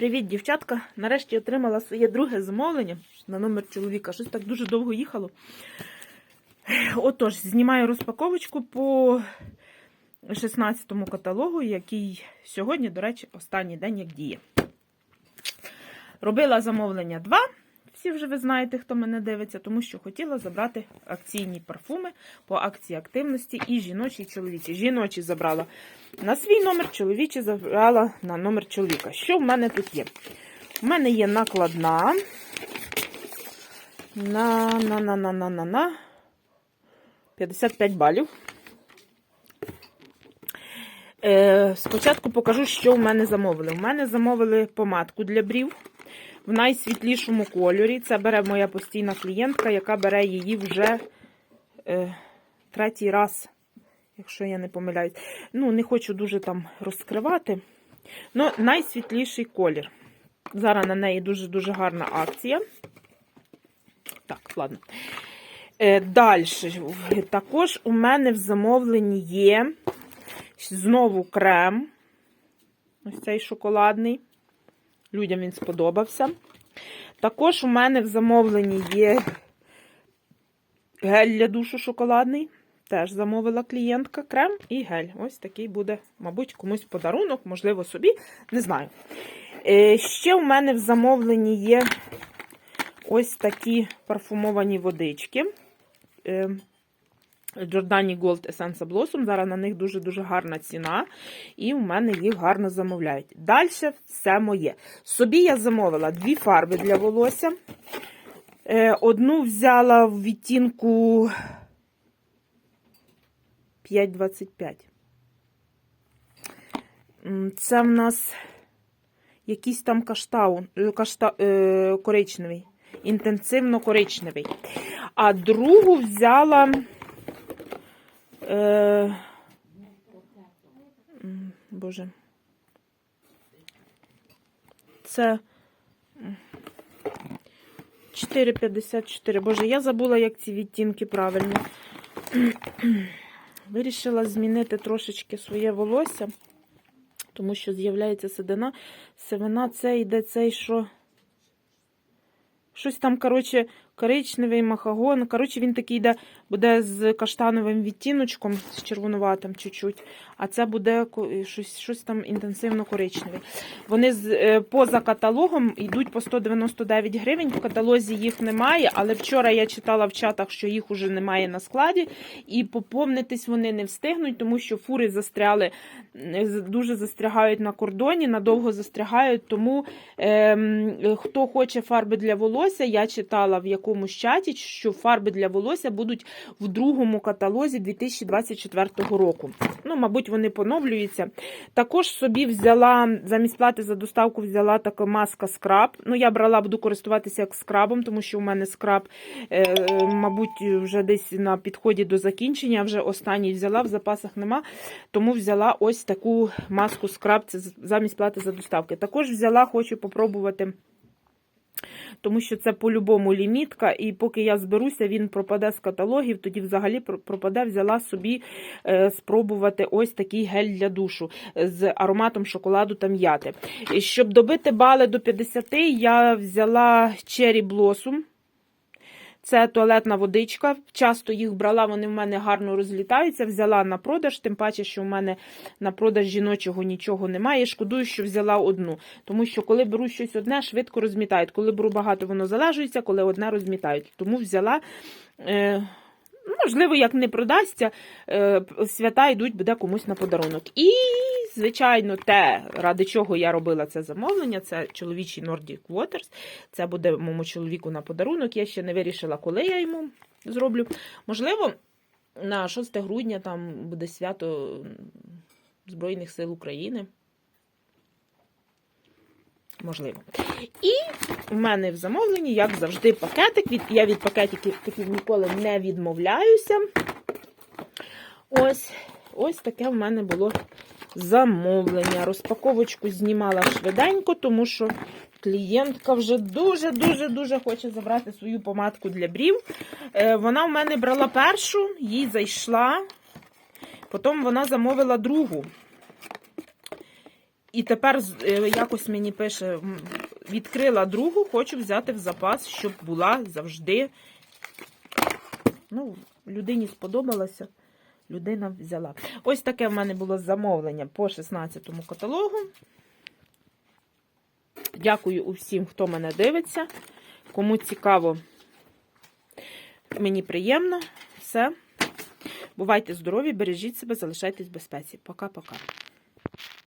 Привіт, дівчатка. Нарешті отримала своє друге замовлення на номер чоловіка. Щось так дуже довго їхало. Отож, знімаю розпаковочку по 16-му каталогу, який сьогодні, до речі, останній день як діє. Робила замовлення 2. Всі вже ви знаєте, хто мене дивиться, тому що хотіла забрати акційні парфуми по акції активності і жіночі, і чоловічі. Жіночі забрала на свій номер, чоловічі забрала на номер чоловіка. Що в мене тут є? У мене є накладна. На, на, на, на, на, на, на. 55 балів. Е, спочатку покажу, що в мене замовили. У мене замовили помадку для брів в найсвітлішому кольорі. Це бере моя постійна клієнтка, яка бере її вже е, третій раз, якщо я не помиляюсь. Ну, не хочу дуже там розкривати. Ну, найсвітліший колір. Зараз на неї дуже-дуже гарна акція. Так, ладно. Е, Далі. Також у мене в замовленні є знову крем. Ось цей шоколадний. Людям він сподобався. Також у мене в замовленні є гель для душу шоколадний. Теж замовила клієнтка крем і гель. Ось такий буде, мабуть, комусь подарунок, можливо, собі, не знаю. Е, Ще у мене в замовленні є ось такі парфумовані водички. Giordani Gold Essence Blossom. Зараз на них дуже-дуже гарна ціна, і у мене їх гарно замовляють. Далі все моє. Собі я замовила дві фарби для волосся. Е, Одну взяла в відтінку 5,25. Це в нас якийсь там каштаун, е, кашта, е, коричневий, інтенсивно коричневий. А другу взяла. Е, Боже. Це 4,54. Боже, я забула, як ці відтінки правильно. Вирішила змінити трошечки своє волосся, тому що з'являється седина. Сивина це йде цей, що. Щось там, коротше, коричневий махагон. Коротше, він такий йде, буде з каштановим відтіночком, з червонуватим чуть-чуть. А це буде щось, щось там інтенсивно коричневе. Вони е, поза каталогом йдуть по 199 гривень. В каталозі їх немає, але вчора я читала в чатах, що їх уже немає на складі. І поповнитись вони не встигнуть, тому що фури застряли, е, дуже застрягають на кордоні, надовго застрягають. Тому ем, хто хоче фарби для волосся, я читала в якомусь чаті, що фарби для волосся будуть в другому каталозі 2024 року. Ну, мабуть, вони поновлюються. Також собі взяла, замість плати за доставку, взяла така маска скраб. Ну, я брала, буду користуватися як скрабом, тому що у мене скраб, е, мабуть, вже десь на підході до закінчення. Вже останній взяла, в запасах нема. Тому взяла ось таку маску скраб, це замість плати за доставки. Також взяла, хочу попробувати. Тому що це по-любому лімітка, і поки я зберуся, він пропаде з каталогів, тоді взагалі пропаде, взяла собі е, спробувати ось такий гель для душу з ароматом шоколаду та м'яти. Щоб добити бали до 50, я взяла Cherry Blossom. Це туалетна водичка. Часто їх брала, вони в мене гарно розлітаються. Взяла на продаж, тим паче, що в мене на продаж жіночого нічого немає. Шкодую, що взяла одну. Тому що коли беру щось одне, швидко розмітають. Коли беру багато, воно залежується, коли одне розмітають. Тому взяла. Е, Можливо, як не продасться, е, свята йдуть, буде комусь на подарунок. І, звичайно, те, ради чого я робила це замовлення, це чоловічий Nordic Waters. Це буде моєму чоловіку на подарунок. Я ще не вирішила, коли я йому зроблю. Можливо, на 6 грудня там буде свято Збройних сил України. Можливо. І в мене в замовленні, як завжди, пакетик. Від, я від пакетиків ніколи не відмовляюся. Ось, ось таке в мене було замовлення. Розпаковочку знімала швиденько, тому що клієнтка вже дуже-дуже-дуже хоче забрати свою помадку для брів. Е, вона в мене брала першу, їй зайшла. Потім вона замовила другу. І тепер е, якось мені пише, відкрила другу, хочу взяти в запас, щоб була завжди. Ну, людині сподобалося, людина взяла. Ось таке в мене було замовлення по 16 му каталогу. Дякую усім, хто мене дивиться. Кому цікаво, мені приємно. Все. Бувайте здорові, бережіть себе, залишайтесь в безпеці. Пока-пока.